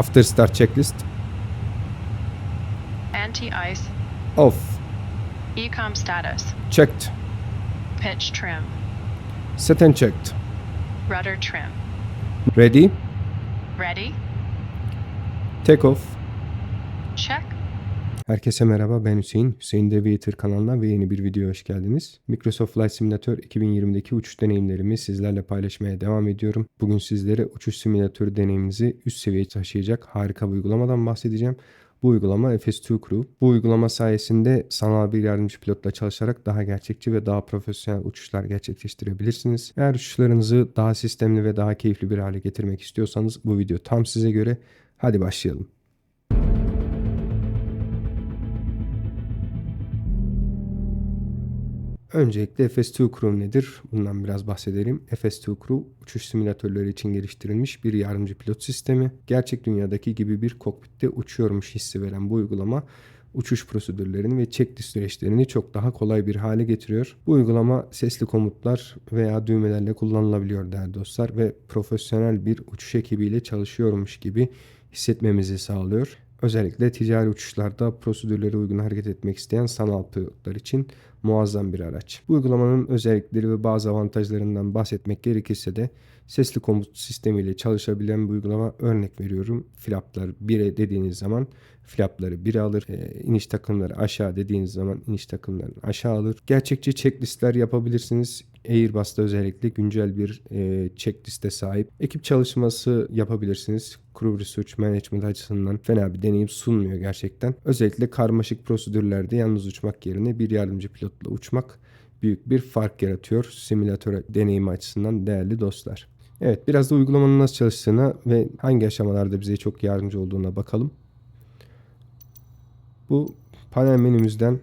After start checklist. Anti-ice. Off. Ecom status. Checked. Pitch trim. Set and checked. Rudder trim. Ready. Ready? Take off. Herkese merhaba ben Hüseyin. Hüseyin Deviator kanalına ve yeni bir videoya hoş geldiniz. Microsoft Flight Simulator 2020'deki uçuş deneyimlerimi sizlerle paylaşmaya devam ediyorum. Bugün sizlere uçuş simülatörü deneyiminizi üst seviyeye taşıyacak harika bir uygulamadan bahsedeceğim. Bu uygulama FS2 Crew. Bu uygulama sayesinde sanal bir yardımcı pilotla çalışarak daha gerçekçi ve daha profesyonel uçuşlar gerçekleştirebilirsiniz. Eğer uçuşlarınızı daha sistemli ve daha keyifli bir hale getirmek istiyorsanız bu video tam size göre. Hadi başlayalım. Öncelikle FS2 Crew nedir? Bundan biraz bahsedelim. FS2 Crew uçuş simülatörleri için geliştirilmiş bir yardımcı pilot sistemi. Gerçek dünyadaki gibi bir kokpitte uçuyormuş hissi veren bu uygulama uçuş prosedürlerini ve checklist süreçlerini çok daha kolay bir hale getiriyor. Bu uygulama sesli komutlar veya düğmelerle kullanılabiliyor değerli dostlar ve profesyonel bir uçuş ekibiyle çalışıyormuş gibi hissetmemizi sağlıyor. Özellikle ticari uçuşlarda prosedürlere uygun hareket etmek isteyen sanal pilotlar için muazzam bir araç. Bu uygulamanın özellikleri ve bazı avantajlarından bahsetmek gerekirse de sesli komut sistemiyle çalışabilen bir uygulama örnek veriyorum. Flaplar 1'e dediğiniz zaman flapları 1'e alır. E, iniş takımları aşağı dediğiniz zaman iniş takımlarını aşağı alır. Gerçekçi checklistler yapabilirsiniz. Airbus'ta özellikle güncel bir e, checkliste sahip. Ekip çalışması yapabilirsiniz. Crew Research Management açısından fena bir deneyim sunmuyor gerçekten. Özellikle karmaşık prosedürlerde yalnız uçmak yerine bir yardımcı pilotla uçmak büyük bir fark yaratıyor simülatör deneyimi açısından değerli dostlar. Evet biraz da uygulamanın nasıl çalıştığına ve hangi aşamalarda bize çok yardımcı olduğuna bakalım. Bu panel menümüzden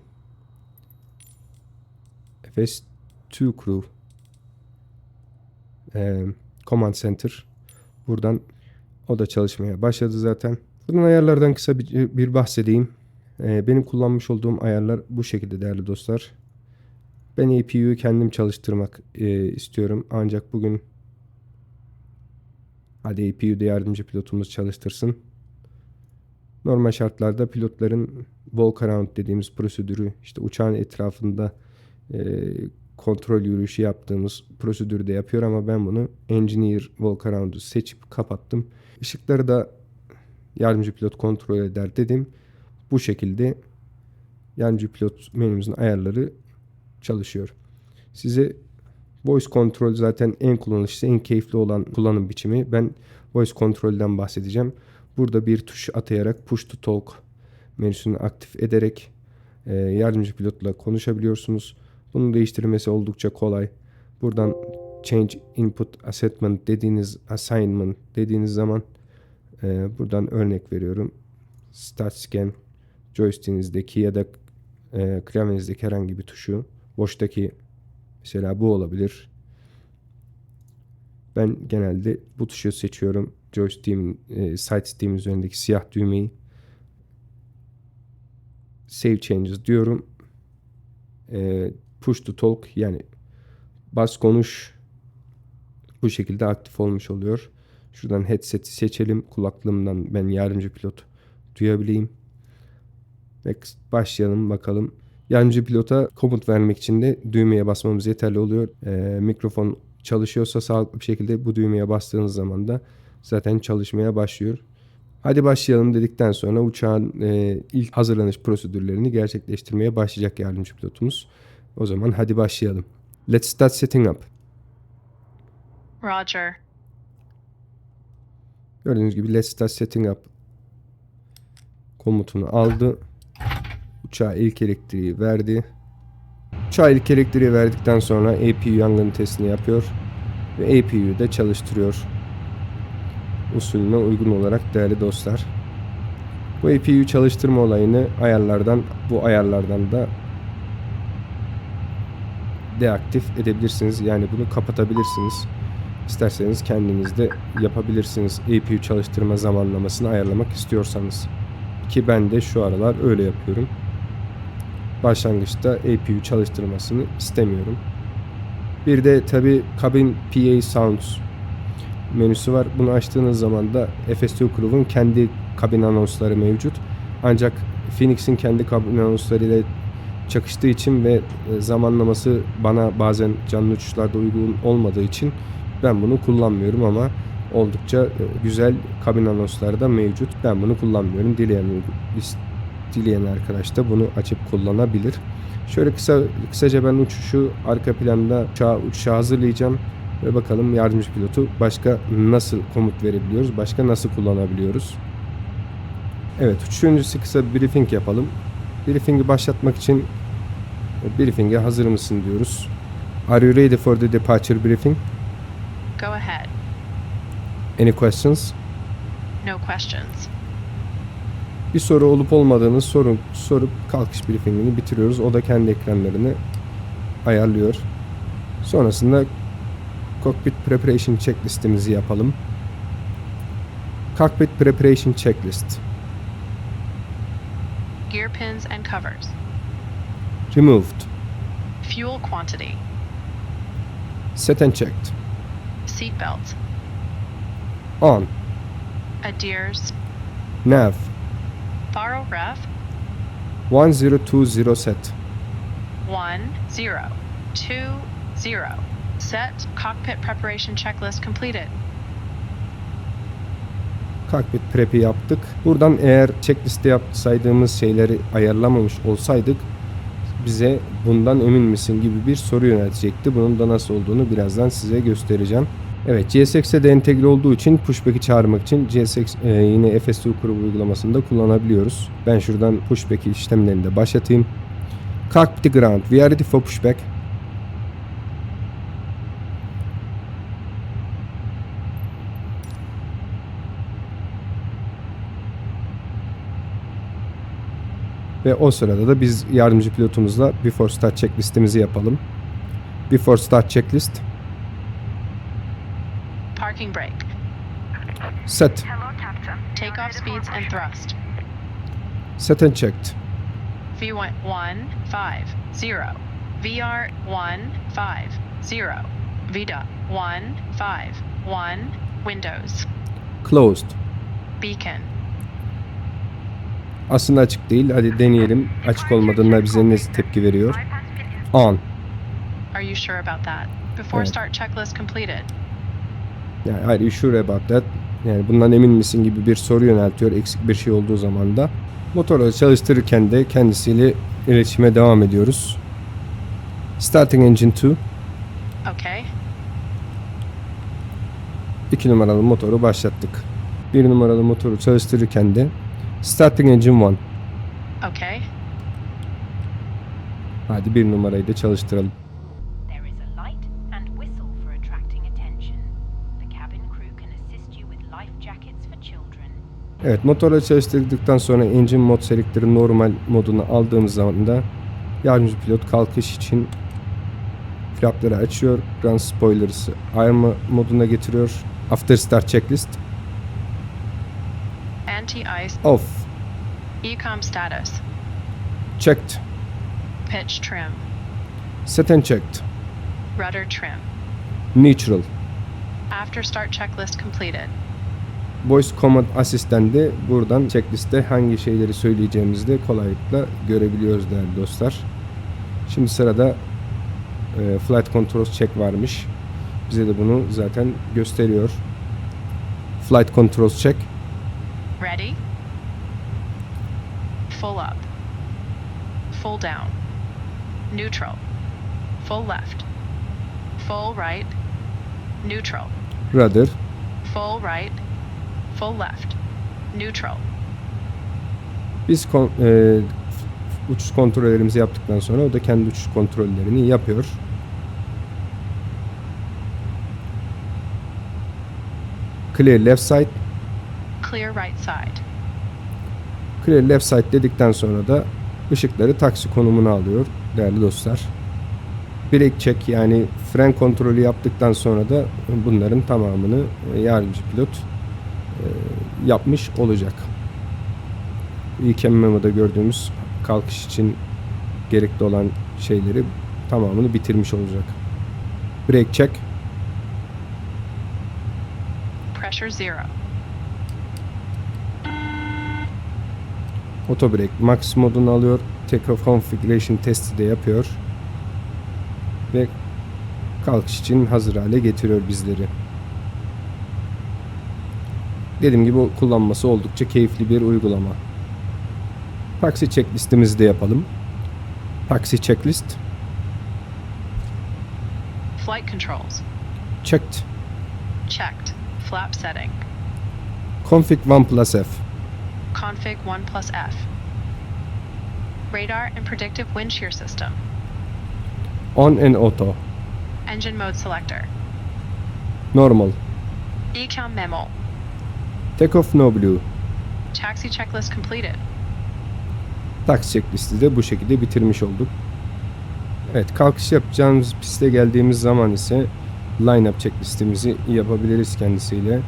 FS2 Crew e, Command Center buradan o da çalışmaya başladı zaten. Bunun ayarlardan kısa bir, bir bahsedeyim. E, benim kullanmış olduğum ayarlar bu şekilde değerli dostlar. Ben APU'yu kendim çalıştırmak e, istiyorum. Ancak bugün hadi APU'da yardımcı pilotumuz çalıştırsın. Normal şartlarda pilotların walk around dediğimiz prosedürü işte uçağın etrafında e, kontrol yürüyüşü yaptığımız prosedürü de yapıyor ama ben bunu Engineer Walk Around'u seçip kapattım. Işıkları da yardımcı pilot kontrol eder dedim. Bu şekilde yardımcı pilot menümüzün ayarları çalışıyor. Size voice control zaten en kullanışlı, en keyifli olan kullanım biçimi. Ben voice kontrolden bahsedeceğim. Burada bir tuş atayarak push to talk menüsünü aktif ederek e, yardımcı pilotla konuşabiliyorsunuz. Bunun değiştirmesi oldukça kolay. Buradan change input assignment dediğiniz assignment dediğiniz zaman e, buradan örnek veriyorum. Start scan joystick'inizdeki ya da e, klavyenizdeki herhangi bir tuşu boştaki mesela bu olabilir. Ben genelde bu tuşu seçiyorum. Joystick'imin e, side stick'imin üzerindeki siyah düğmeyi save changes diyorum. E, push to talk yani bas konuş bu şekilde aktif olmuş oluyor. Şuradan headset'i seçelim. Kulaklığımdan ben yardımcı pilot duyabileyim. Ve başlayalım bakalım. Yardımcı pilota komut vermek için de düğmeye basmamız yeterli oluyor. Ee, mikrofon çalışıyorsa sağlıklı bir şekilde bu düğmeye bastığınız zaman da zaten çalışmaya başlıyor. Hadi başlayalım dedikten sonra uçağın e, ilk hazırlanış prosedürlerini gerçekleştirmeye başlayacak yardımcı pilotumuz. O zaman hadi başlayalım. Let's start setting up. Roger. Gördüğünüz gibi let's start setting up komutunu aldı. Uçağa ilk elektriği verdi. Uçağa ilk elektriği verdikten sonra APU yangın testini yapıyor. Ve APU'yu da çalıştırıyor. Usulüne uygun olarak değerli dostlar. Bu APU çalıştırma olayını ayarlardan, bu ayarlardan da deaktif edebilirsiniz. Yani bunu kapatabilirsiniz. İsterseniz kendiniz de yapabilirsiniz. APU çalıştırma zamanlamasını ayarlamak istiyorsanız. Ki ben de şu aralar öyle yapıyorum. Başlangıçta APU çalıştırmasını istemiyorum. Bir de tabi cabin PA sounds menüsü var. Bunu açtığınız zaman da FS2 Crew'un kendi kabin anonsları mevcut. Ancak Phoenix'in kendi kabin anonsları ile çakıştığı için ve e, zamanlaması bana bazen canlı uçuşlarda uygun olmadığı için ben bunu kullanmıyorum ama oldukça e, güzel kabin anonsları da mevcut. Ben bunu kullanmıyorum. Dileyen dileyen arkadaş da bunu açıp kullanabilir. Şöyle kısa kısaca ben uçuşu arka planda uçağı, uçuşa hazırlayacağım ve bakalım yardımcı pilotu başka nasıl komut verebiliyoruz, başka nasıl kullanabiliyoruz. Evet, uçuş öncesi kısa bir briefing yapalım. Briefing'i başlatmak için e, briefing'e hazır mısın diyoruz. Are you ready for the departure briefing? Go ahead. Any questions? No questions. Bir soru olup olmadığını sorun, sorup kalkış briefingini bitiriyoruz. O da kendi ekranlarını ayarlıyor. Sonrasında Cockpit Preparation Checklist'imizi yapalım. Cockpit Preparation Checklist. Gear pins and covers. Removed. Fuel quantity. Set and checked. Seat belts. On. Adheres. Nav. Faro ref. 1020 set. One, zero. Two, zero. Set cockpit preparation checklist completed. Cockpit prep'i yaptık. Buradan eğer checkliste yap saydığımız şeyleri ayarlamamış olsaydık bize bundan emin misin gibi bir soru yöneltecekti. Bunun da nasıl olduğunu birazdan size göstereceğim. Evet GSX'e de entegre olduğu için pushback'i çağırmak için GSX e, yine FS2 Crew uygulamasında kullanabiliyoruz. Ben şuradan pushback işlemlerini de başlatayım. Cockpit ground. We are ready for pushback. Ve o sırada da biz yardımcı pilotumuzla before start checklistimizi yapalım. Before start checklist. Parking brake. Set. Takeoff speeds and thrust. Set and checked. V one one five zero. VR one five zero. VDA one five one. Windows. Closed. Beacon. Aslında açık değil. Hadi deneyelim. Açık olmadığında bize ne tepki veriyor? On. Are you sure about that? Before Evet. start checklist completed. Yani are you sure about that? Yani bundan emin misin gibi bir soru yöneltiyor eksik bir şey olduğu zaman da. Motorları çalıştırırken de kendisiyle iletişime devam ediyoruz. Starting engine 2. Okay. 2 numaralı motoru başlattık. 1 numaralı motoru çalıştırırken de Starting engine 1. Okay. Hadi 1 numarayı da çalıştıralım. Evet motorları çalıştırdıktan sonra engine mod selektörü normal moduna aldığımız zaman da yardımcı pilot kalkış için flapları açıyor. Ground spoilers'ı ayarma moduna getiriyor. After start checklist Anti-ice. off. Ecom status. Checked. Pitch trim. Set and checked. Rudder trim. Neutral. After start checklist completed. Voice Command Assistant de buradan checkliste hangi şeyleri söyleyeceğimizi de kolaylıkla görebiliyoruz değerli dostlar. Şimdi sırada e, Flight Controls Check varmış. Bize de bunu zaten gösteriyor. Flight Controls Check. Ready? Full up. Full down. Neutral. Full left. Full right. Neutral. Rudder. Full right. Full left. Neutral. Biz kon- e, uçuş kontrollerimizi yaptıktan sonra o da kendi uçuş kontrollerini yapıyor. Clear left side. Clear right side. Clear left side dedikten sonra da ışıkları taksi konumuna alıyor değerli dostlar. Brake check yani fren kontrolü yaptıktan sonra da bunların tamamını e, yardımcı pilot yapmış olacak. İlk memo'da gördüğümüz kalkış için gerekli olan şeyleri tamamını bitirmiş olacak. Brake check. pressure zero. Auto brake max modunu alıyor. Takeoff configuration testi de yapıyor. Ve kalkış için hazır hale getiriyor bizleri. Dediğim gibi kullanması oldukça keyifli bir uygulama. Taksi checklistimizi de yapalım. Taksi checklist Flight controls. checked. Checked. Flap setting. Config 1 plus F. Config 1 plus F. Radar and predictive wind shear system. On and auto. Engine mode selector. Normal. Ecom memo. Takeoff no blue. Taxi checklist completed. Taksi checklisti de bu şekilde bitirmiş olduk. Evet kalkış yapacağımız piste geldiğimiz zaman ise line-up checklistimizi yapabiliriz kendisiyle.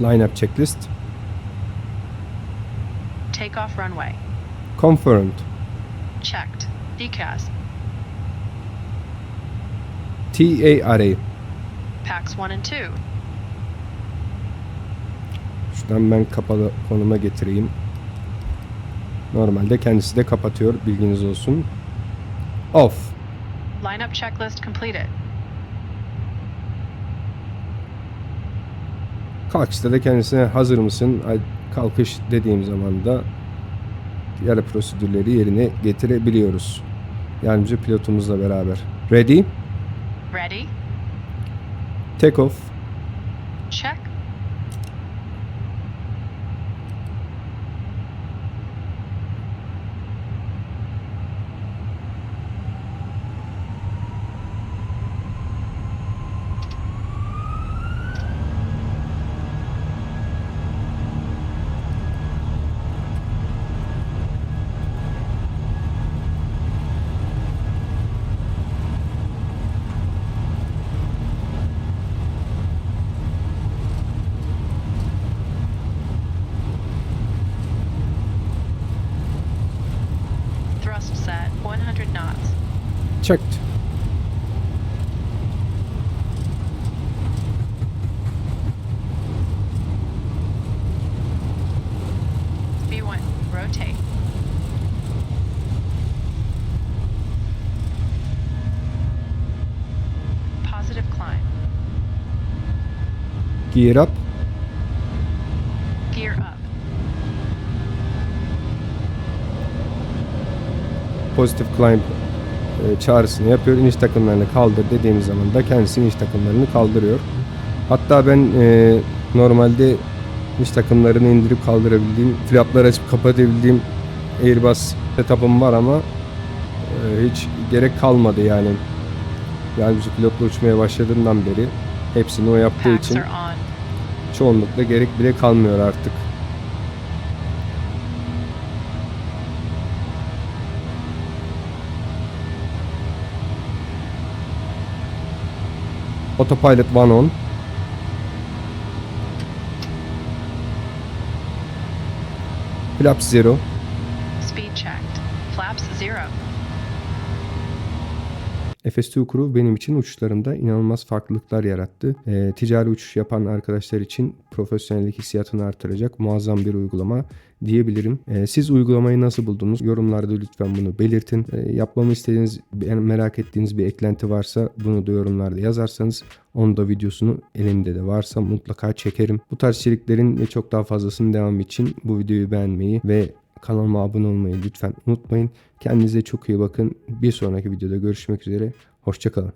Line-up checklist. Takeoff runway. Confirmed. Checked. DCAS. TARA. Packs 1 and 2. Şuradan ben kapalı konuma getireyim. Normalde kendisi de kapatıyor bilginiz olsun. Off. Lineup checklist completed. Kalkışta da kendisine hazır mısın? Kalkış dediğim zaman da diğer prosedürleri yerine getirebiliyoruz. Yardımcı pilotumuzla beraber. Ready? Ready? Take off. Checked. V1. Rotate. Positive climb. Gear up. Gear up. Positive climb çağrısını yapıyor. İniş takımlarını kaldır dediğimiz zaman da kendisi iniş takımlarını kaldırıyor. Hatta ben e, normalde iniş takımlarını indirip kaldırabildiğim, flapları açıp kapatabildiğim Airbus setup'ım var ama e, hiç gerek kalmadı yani. Yardımcı pilotla uçmaya başladığımdan beri hepsini o yaptığı için çoğunlukla gerek bile kalmıyor artık. Autopilot 1 on. Flaps 0. Speed checked. Flaps zero. FS2 Crew benim için uçuşlarımda inanılmaz farklılıklar yarattı. Ee, ticari uçuş yapan arkadaşlar için profesyonellik hissiyatını artıracak muazzam bir uygulama diyebilirim. Ee, siz uygulamayı nasıl buldunuz? Yorumlarda lütfen bunu belirtin. Ee, yapmamı istediğiniz, merak ettiğiniz bir eklenti varsa bunu da yorumlarda yazarsanız onu da videosunu elimde de varsa mutlaka çekerim. Bu tarz içeriklerin ve çok daha fazlasının devamı için bu videoyu beğenmeyi ve Kanalıma abone olmayı lütfen unutmayın. Kendinize çok iyi bakın. Bir sonraki videoda görüşmek üzere. Hoşçakalın.